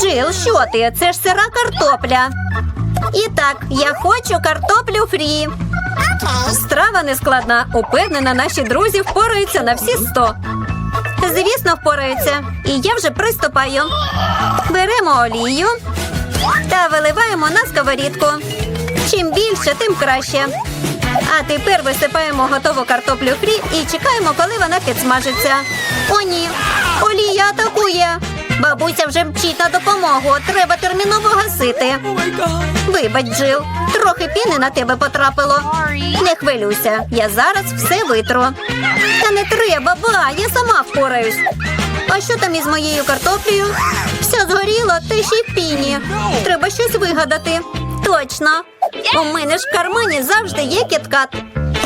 Джил, що ти? Це ж сира картопля. І так, я хочу картоплю фрі. Страва не складна. Упевнена, наші друзі впораються на всі сто. Звісно, впораються. І я вже приступаю. Беремо олію та виливаємо на сковорідку. Чим більше, тим краще. А тепер висипаємо готову картоплю фрі і чекаємо, коли вона підсмажиться. О, ні, олія атакує. Бабуся вже мчить на допомогу. Треба терміново гасити. Вибач, Джил, трохи піни на тебе потрапило. Не хвилюйся, я зараз все витру. Та не треба, ба, я сама впораюсь. А що там із моєю картоплею? Все згоріло, та ще й піні. Треба щось вигадати. Точно. У мене ж в кармані завжди є кіткат.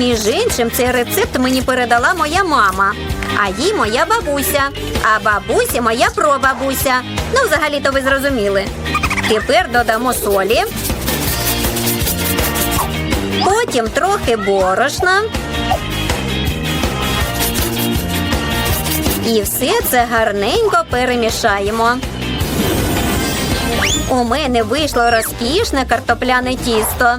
Між іншим, цей рецепт мені передала моя мама, а їй моя бабуся, а бабусі моя прабабуся. Ну, взагалі-то ви зрозуміли. Тепер додамо солі. Потім трохи борошна. І все це гарненько перемішаємо. У мене вийшло розкішне картопляне тісто.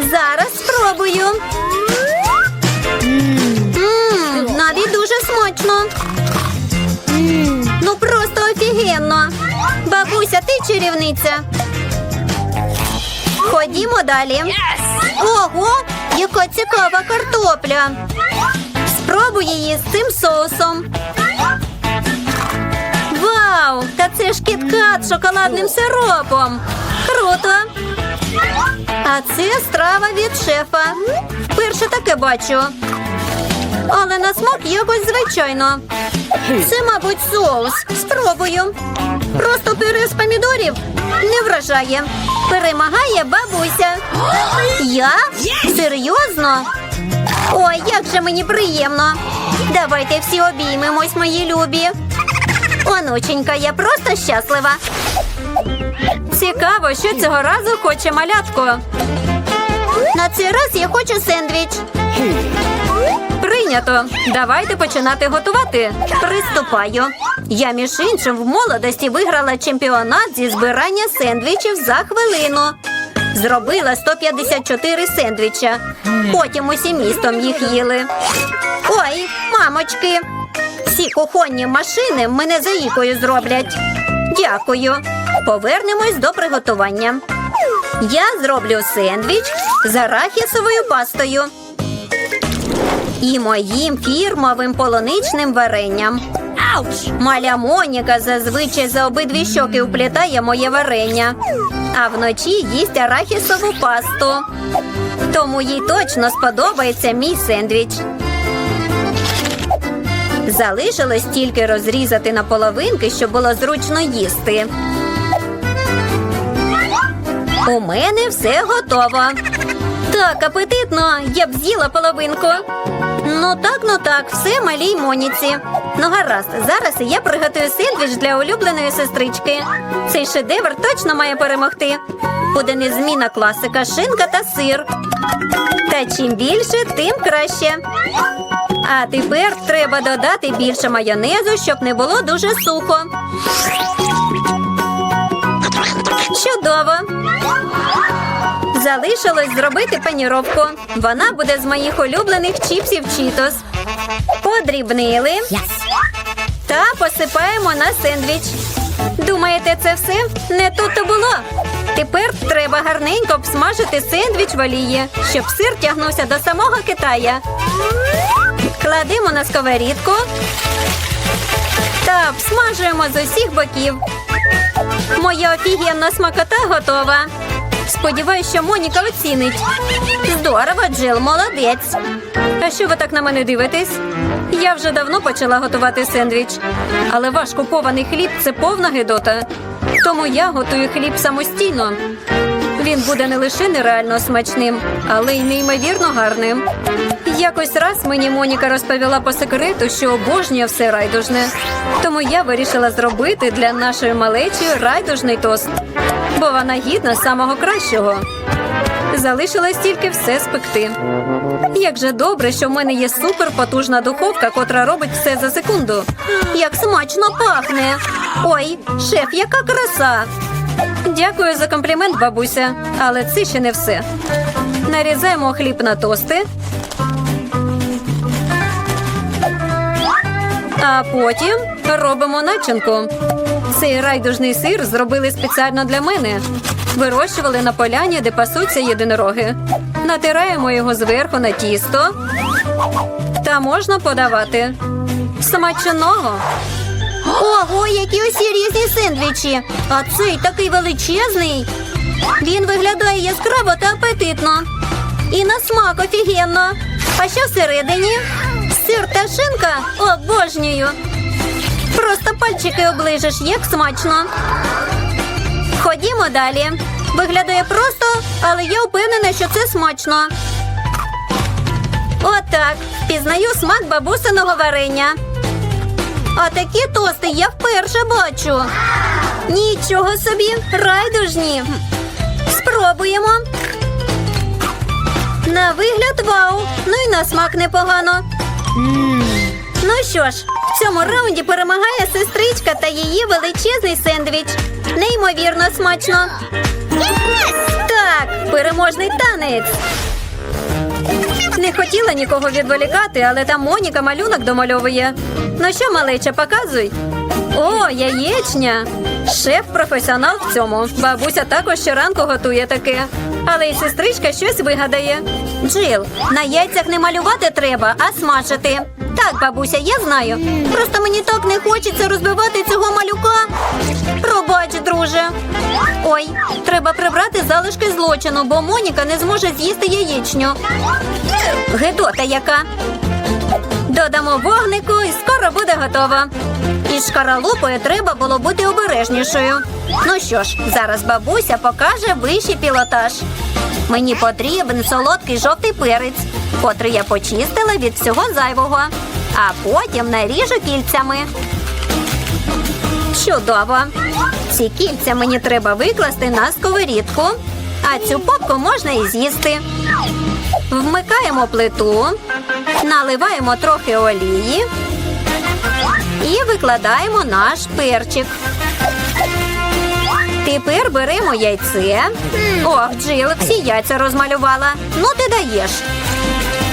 Зараз спробую. Навіть дуже смачно. Ну просто офігенно. Бабуся, ти чарівниця. Ходімо далі. Ого, яка цікава картопля. Спробуй її з цим соусом. Вау! Та це ж кіткат з шоколадним сиропом. Круто! А це страва від шефа. Вперше таке бачу. Але на смак якось звичайно. Це, мабуть, соус. Спробую. Просто пюре з помідорів не вражає. Перемагає бабуся. Я? Серйозно? Ой, як же мені приємно. Давайте всі обіймемось, мої любі. Онученька, я просто щаслива. Цікаво, що цього разу хоче малятко. На цей раз я хочу сендвіч. Прийнято. Давайте починати готувати. Приступаю. Я, між іншим, в молодості виграла чемпіонат зі збирання сендвічів за хвилину. Зробила 154 сендвіча. Потім усім містом їх їли. Ой, мамочки. Ці кухонні машини мене заїкою зроблять. Дякую. Повернемось до приготування. Я зроблю сендвіч з арахісовою пастою і моїм фірмовим полуничним варенням. Маля Моніка зазвичай за обидві щоки уплітає моє варення, а вночі їсть арахісову пасту. Тому їй точно сподобається мій сендвіч. Залишилось тільки розрізати на половинки, щоб було зручно їсти. У мене все готово. Так, апетитно, я б з'їла половинку. Ну так, ну так, все малій Моніці. Ну гаразд, зараз я приготую сендвіч для улюбленої сестрички. Цей шедевр точно має перемогти. Буде незмінна класика, шинка та сир. Та чим більше, тим краще. А тепер треба додати більше майонезу, щоб не було дуже сухо. Чудово! Залишилось зробити паніровку. Вона буде з моїх улюблених чіпсів Чітос. Подрібнили та посипаємо на сендвіч. Думаєте, це все? Не тут то було. Тепер треба гарненько обсмажити сендвіч в олії, щоб сир тягнувся до самого Китая. Кладемо на сковорідку та обсмажуємо з усіх боків. Моя офігенна смакота готова. Сподіваюсь, що Моніка оцінить. Здорово, Джил, молодець. А що ви так на мене дивитесь? Я вже давно почала готувати сендвіч, але ваш купований хліб це повна гидота. Тому я готую хліб самостійно. Він буде не лише нереально смачним, але й неймовірно гарним. Якось раз мені Моніка розповіла по секрету, що обожнює все райдужне. Тому я вирішила зробити для нашої малечі райдужний тост, бо вона гідна самого кращого. Залишилось тільки все спекти. Як же добре, що в мене є суперпотужна духовка, котра робить все за секунду. Як смачно пахне! Ой, шеф, яка краса! Дякую за комплімент, бабуся, але це ще не все. Нарізаємо хліб на тости. А потім робимо начинку. Цей райдужний сир зробили спеціально для мене. Вирощували на поляні, де пасуться єдинороги. Натираємо його зверху на тісто. Та можна подавати. Смачного. Ого, які усі різні сендвічі. А цей такий величезний. Він виглядає яскраво та апетитно. І на смак офігенно. А що всередині? Сир та шинка? Обожнюю. Просто пальчики оближеш, як смачно. Ходімо далі. Виглядає просто, але я впевнена, що це смачно. Отак. Пізнаю смак бабусиного варення. А такі тости я вперше бачу. Нічого собі, райдужні. Спробуємо. На вигляд вау. Ну і на смак непогано. Ну що ж, в цьому раунді перемагає сестричка та її величезний сендвіч. Неймовірно смачно. Так, переможний танець. Не хотіла нікого відволікати, але там Моніка малюнок домальовує. Ну що, малеча, показуй. О, яєчня. Шеф професіонал в цьому. Бабуся також щоранку готує таке. Але й сестричка щось вигадає. Джил, на яйцях не малювати треба, а смажити. Так, бабуся, я знаю. Просто мені так не хочеться розбивати цього малюка. Пробач, друже. Ой, треба прибрати залишки злочину, бо Моніка не зможе з'їсти яєчню. Гедота яка. Додамо вогнику і скоро буде готово. Із шкаралупою треба було бути обережнішою. Ну що ж, зараз бабуся покаже вищий пілотаж. Мені потрібен солодкий жовтий перець, котрий я почистила від всього зайвого, а потім наріжу кільцями. Чудово! Ці кільця мені треба викласти на сковорідку, а цю попку можна і з'їсти. Вмикаємо плиту, наливаємо трохи олії і викладаємо наш перчик. Тепер беремо яйце. Ох, Джил, всі яйця розмалювала. Ну ти даєш.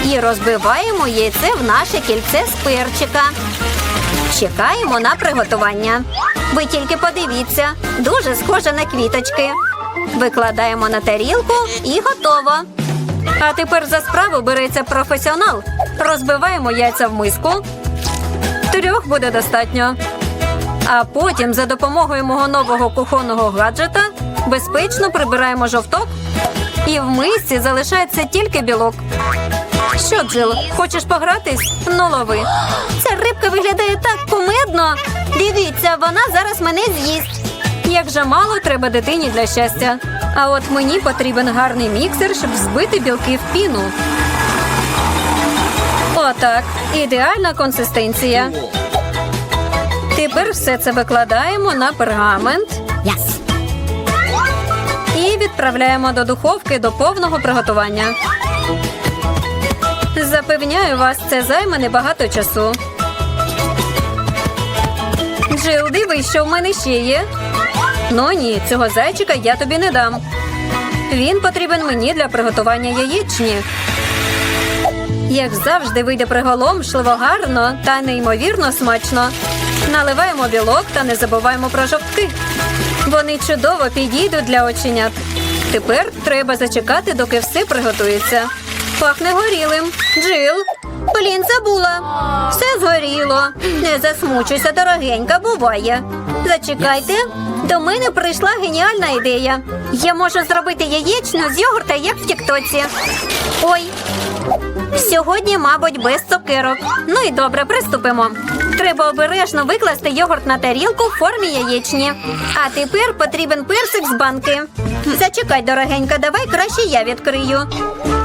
І розбиваємо яйце в наше кільце з перчика. Чекаємо на приготування. Ви тільки подивіться, дуже схоже на квіточки. Викладаємо на тарілку і готово. А тепер за справу береться професіонал. Розбиваємо яйця в миску. Трьох буде достатньо. А потім за допомогою мого нового кухонного гаджета безпечно прибираємо жовток, і в мисці залишається тільки білок. Що, Джил, хочеш погратись? Ну лови. Ця рибка виглядає так кумедно. Дивіться, вона зараз мене з'їсть. Як же мало треба дитині для щастя. А от мені потрібен гарний міксер, щоб збити білки в піну. Отак. Ідеальна консистенція. Тепер все це викладаємо на пергамент. І відправляємо до духовки до повного приготування. Запевняю вас, це займе небагато часу. Джил, дивись, що в мене ще є. Ну ні, цього зайчика я тобі не дам. Він потрібен мені для приготування яєчні. Як завжди, вийде приголомшливо гарно та неймовірно смачно. Наливаємо білок та не забуваємо про жовтки. Вони чудово підійдуть для оченят. Тепер треба зачекати, доки все приготується. Пахне горілим. Джил. Блін, забула. Все згоріло. Не засмучуйся, дорогенька, буває. Зачекайте. До мене прийшла геніальна ідея. Я можу зробити яєчню з йогурта, як в тіктоці. Ой, Сьогодні, мабуть, без цукерок. Ну і добре, приступимо. Треба обережно викласти йогурт на тарілку в формі яєчні. А тепер потрібен персик з банки. Зачекай, дорогенька, давай краще я відкрию.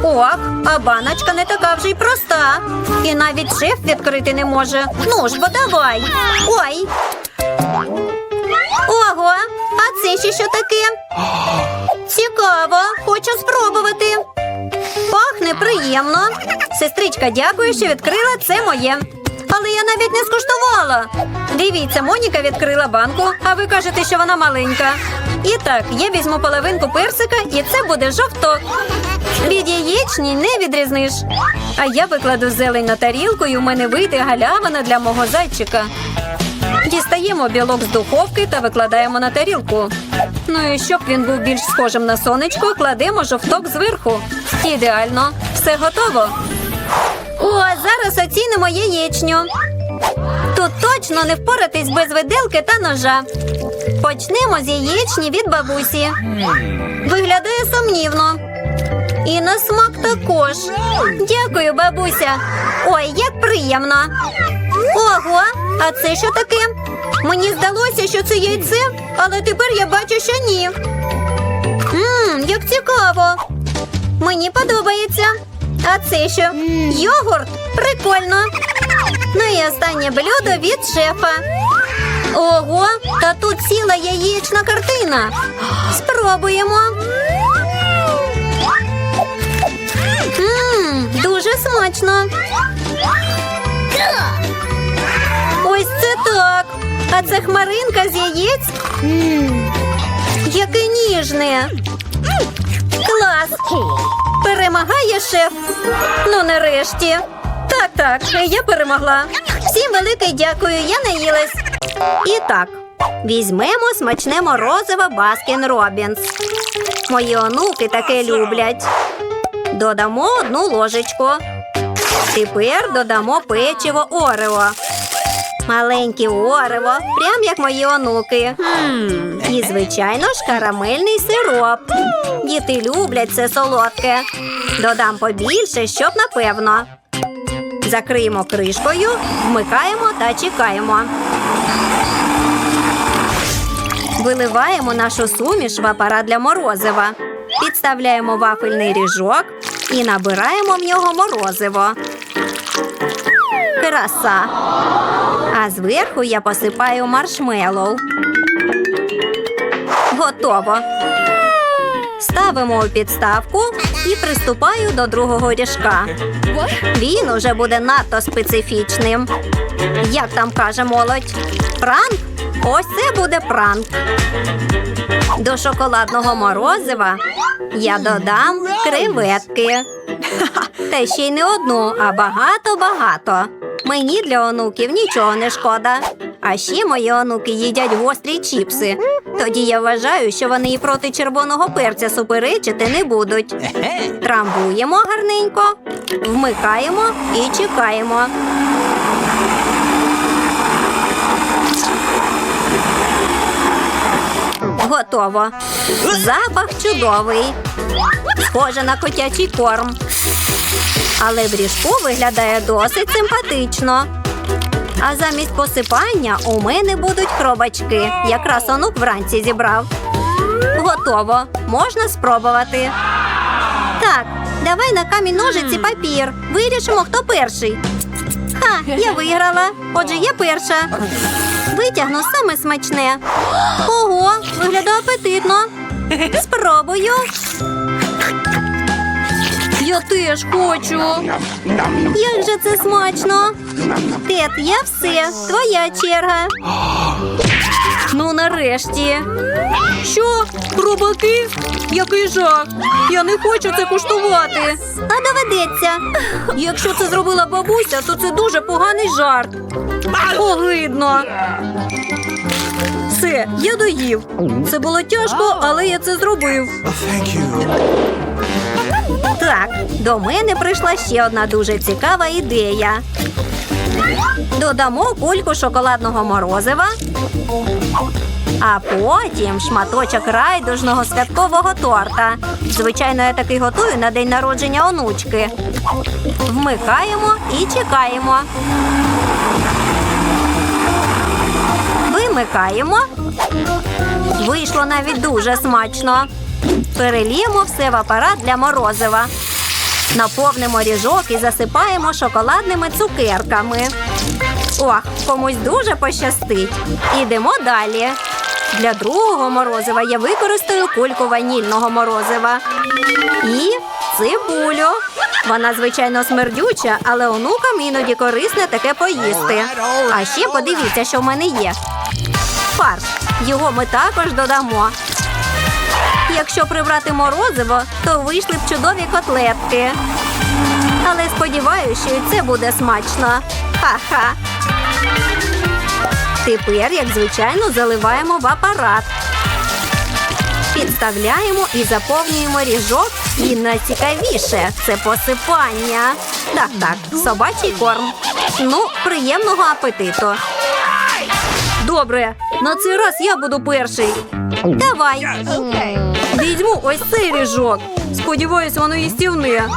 Ох, а баночка не така вже й проста. І навіть шеф відкрити не може. Ну ж, бо давай. Ой. Ого, а це ще що таке? Цікаво, хочу спробувати. Пахне приємно. Сестричка, дякую, що відкрила це моє. Я навіть не скуштувала. Дивіться, Моніка відкрила банку, а ви кажете, що вона маленька. І так, я візьму половинку персика, і це буде жовток. Від яєчні не відрізниш. А я викладу зелень на тарілку, і у мене вийде галявина для мого зайчика. Дістаємо білок з духовки та викладаємо на тарілку. Ну і щоб він був більш схожим на сонечко, кладемо жовток зверху. Ідеально, все готово. О, зараз оцінимо яєчню. Тут точно не впоратись без виделки та ножа. Почнемо з яєчні від бабусі. Виглядає сумнівно. І на смак також. Дякую, бабуся. Ой, як приємно. Ого, а це що таке? Мені здалося, що це яйце, але тепер я бачу, що ні. Ммм, як цікаво. Мені подобається. А це що? Йогурт? Прикольно. Ну і останнє блюдо від шефа. Ого, та тут ціла яєчна картина. Спробуємо. Ммм, дуже смачно. Ось це так. А це хмаринка з яєць. Яке ніжне. Клас. Перемагає шеф. Ну, нарешті. Так, я перемогла. Всім велике дякую, я наїлась. І так, візьмемо смачне морозиво Баскін Робінс. Мої онуки таке люблять. Додамо одну ложечку. Тепер додамо печиво Орео. Маленьке Орево, прям як мої онуки. І, звичайно ж, карамельний сироп. Діти люблять це солодке. Додам побільше, щоб напевно. Закриємо кришкою, вмикаємо та чекаємо. Виливаємо нашу суміш в апарат для морозива. Підставляємо вафельний ріжок і набираємо в нього морозиво. Краса. А зверху я посипаю маршмеллоу. Готово. Ставимо у підставку і приступаю до другого ріжка. Він уже буде надто специфічним. Як там каже молодь? Пранк? Ось це буде пранк. До шоколадного морозива я додам креветки. Та ще й не одну, а багато-багато. Мені для онуків нічого не шкода. А ще мої онуки їдять гострі чіпси. Тоді я вважаю, що вони і проти червоного перця суперечити не будуть. Трамбуємо гарненько, вмикаємо і чекаємо. Готово. Запах чудовий. Схоже на котячий корм. Але в ріжку виглядає досить симпатично. А замість посипання у мене будуть хробачки. Якраз онук вранці зібрав. Готово. Можна спробувати. Так, давай на камінь ножиці папір. Вирішимо, хто перший. Ха, я виграла. Отже, я перша. Витягну саме смачне. Ого, виглядає апетитно. Спробую. Я теж хочу. Як же це смачно. Тет, я все. Твоя черга. Ну, нарешті. Що? Хробаки? Який жах. Я не хочу це куштувати. А доведеться. Якщо це зробила бабуся, то це дуже поганий жарт. Огидно. Все, я доїв. Це було тяжко, але я це зробив. Так, до мене прийшла ще одна дуже цікава ідея. Додамо кульку шоколадного морозива, а потім шматочок райдужного святкового торта. Звичайно, я такий готую на день народження онучки. Вмикаємо і чекаємо. Вимикаємо. Вийшло навіть дуже смачно. Переліємо все в апарат для морозива. Наповнимо ріжок і засипаємо шоколадними цукерками. Ох, комусь дуже пощастить. Ідемо далі. Для другого морозива я використаю кульку ванільного морозива. І цибулю. Вона, звичайно, смердюча, але онукам іноді корисне таке поїсти. А ще подивіться, що в мене є. Фарш. Його ми також додамо. Якщо прибрати морозиво, то вийшли б чудові котлетки. Але сподіваюся, що і це буде смачно. Ха-ха. Тепер, як звичайно, заливаємо в апарат. Підставляємо і заповнюємо ріжок. І найцікавіше це посипання. Так, так, собачий корм. Ну, приємного апетиту. Добре, на цей раз я буду перший. Давай. Візьму ось цей ріжок. Сподіваюсь, воно їстівне.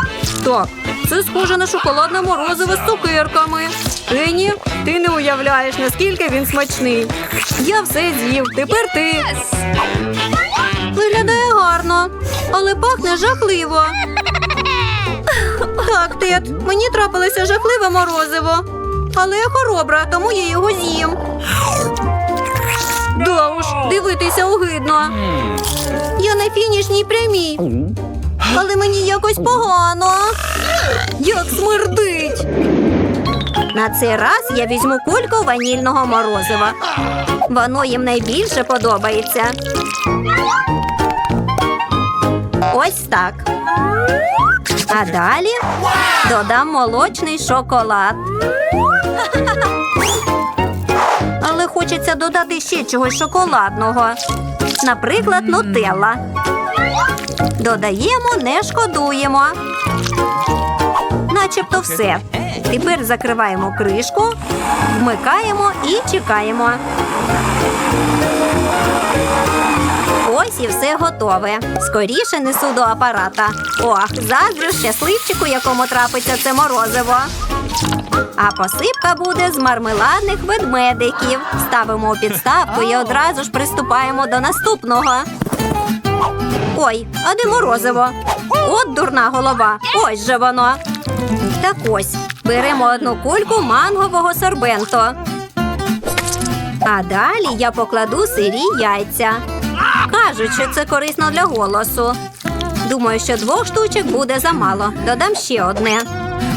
Так, це схоже на шоколадне морозиво з цукерками. Ені, ти не уявляєш, наскільки він смачний. Я все з'їв, тепер ти. Виглядає гарно, але пахне жахливо. Так, Тед, мені трапилося жахливе морозиво. Але я хоробра, тому я його з'їм. Дивитися огидно. Я на фінішній прямій. Але мені якось погано. Як смердить. На цей раз я візьму кульку ванільного морозива. Воно їм найбільше подобається. Ось так. А далі додам молочний шоколад. Але хочеться додати ще чогось шоколадного. Наприклад, нутелла. Додаємо, не шкодуємо. Начебто все. Тепер закриваємо кришку, вмикаємо і чекаємо. Ось і все готове. Скоріше несу до апарата. Ох, заздрю щасливчику, якому трапиться це морозиво. А посипка буде з мармеладних ведмедиків. Ставимо у підставку і одразу ж приступаємо до наступного. Ой, а де морозиво? От дурна голова. Ось же воно. Так ось, беремо одну кульку мангового сорбенто. А далі я покладу сирі яйця. Кажуть, що це корисно для голосу. Думаю, що двох штучок буде замало. Додам ще одне.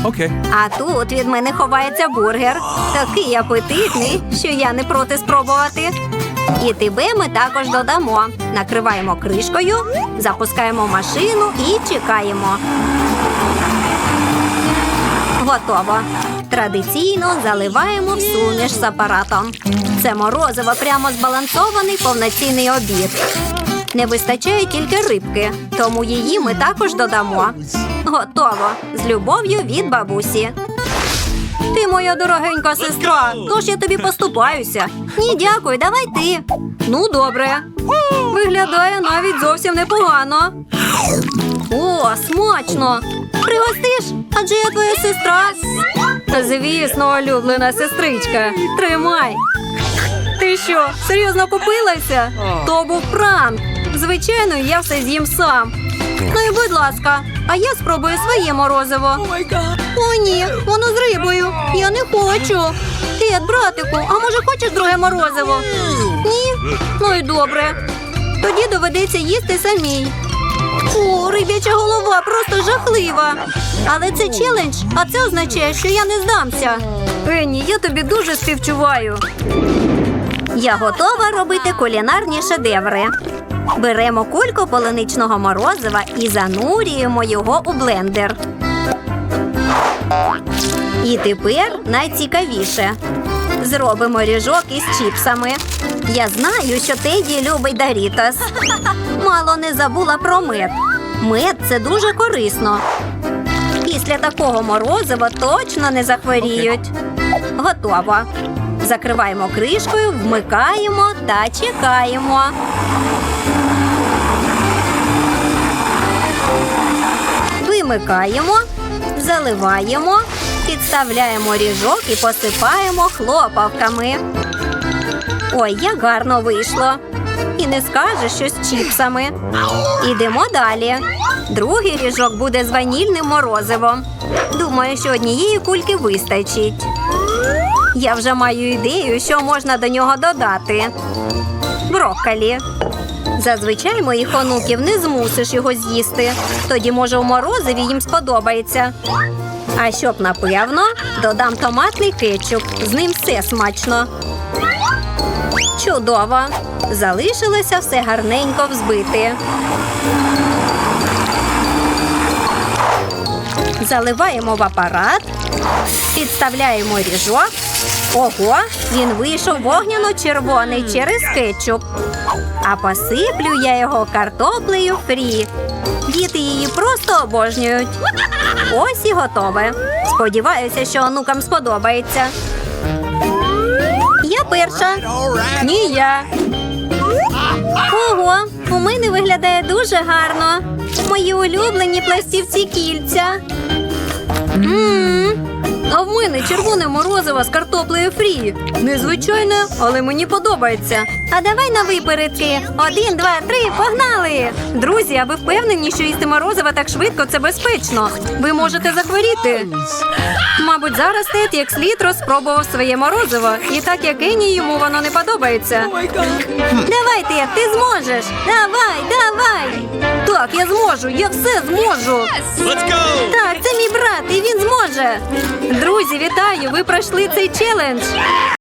Okay. А тут від мене ховається бургер. Такий апетитний, що я не проти спробувати. І тебе ми також додамо. Накриваємо кришкою, запускаємо машину і чекаємо. Готово. Традиційно заливаємо в суміш з апаратом. Це морозиво прямо збалансований повноцінний обід. Не вистачає тільки рибки, тому її ми також додамо. Готово. З любов'ю від бабусі. Ти моя дорогенька сестра, тож я тобі поступаюся. Ні, дякую, давай ти. Ну, добре. Виглядає навіть зовсім непогано. О, смачно! Пригостиш? Адже я твоя сестра. Звісно, улюблена сестричка. Тримай. Ти що, серйозно купилася? То був пранк. Звичайно, я все з'їм сам. Ну і будь ласка, а я спробую своє морозиво. О, ні, воно з рибою. Я не хочу. Ти, братику, а може хочеш друге морозиво? Ні? Ну і добре. Тоді доведеться їсти самій. О, риб'яча голова просто жахлива. Але це челендж, а це означає, що я не здамся. Пенні, я тобі дуже співчуваю. Я готова робити кулінарні шедеври. Беремо кульку полуничного морозива і занурюємо його у блендер. І тепер найцікавіше. Зробимо ріжок із чіпсами. Я знаю, що Теді любить Дарітас. Мало не забула про мед. Мед це дуже корисно. Після такого морозива точно не захворіють. Готово. Закриваємо кришкою, вмикаємо та чекаємо. Вимикаємо, заливаємо, підставляємо ріжок і посипаємо хлопавками. Ой, як гарно вийшло. І не скажеш, що з чіпсами. Ідемо далі. Другий ріжок буде з ванільним морозивом. Думаю, що однієї кульки вистачить. Я вже маю ідею, що можна до нього додати. Брокколі. Зазвичай моїх онуків не змусиш його з'їсти. Тоді, може, у морозиві їм сподобається. А щоб напевно, додам томатний кетчуп. З ним все смачно. Чудово. Залишилося все гарненько взбити. Заливаємо в апарат, підставляємо ріжок. Ого, він вийшов вогняно-червоний через кетчуп. А посиплю я його картоплею фрі. Діти її просто обожнюють. Ось і готове. Сподіваюся, що онукам сподобається. Я перша. Ні, я. Ого, у мене виглядає дуже гарно. Мої улюблені пластівці кільця. М-м. А в мене червоне морозиво з картоплею фрі. Незвичайне, але мені подобається. А давай на випередки. Один, два, три, погнали! Друзі, а ви впевнені, що їсти морозиво так швидко це безпечно? Ви можете захворіти. Мабуть, зараз Тед як слід розпробував своє морозиво, і так як Ені йому воно не подобається. Давай, Тед, ти зможеш! Давай, давай! Так, я зможу, я все зможу. Let's go! Так, це мій брат, і він зможе. Друзі, вітаю! Ви пройшли цей челендж.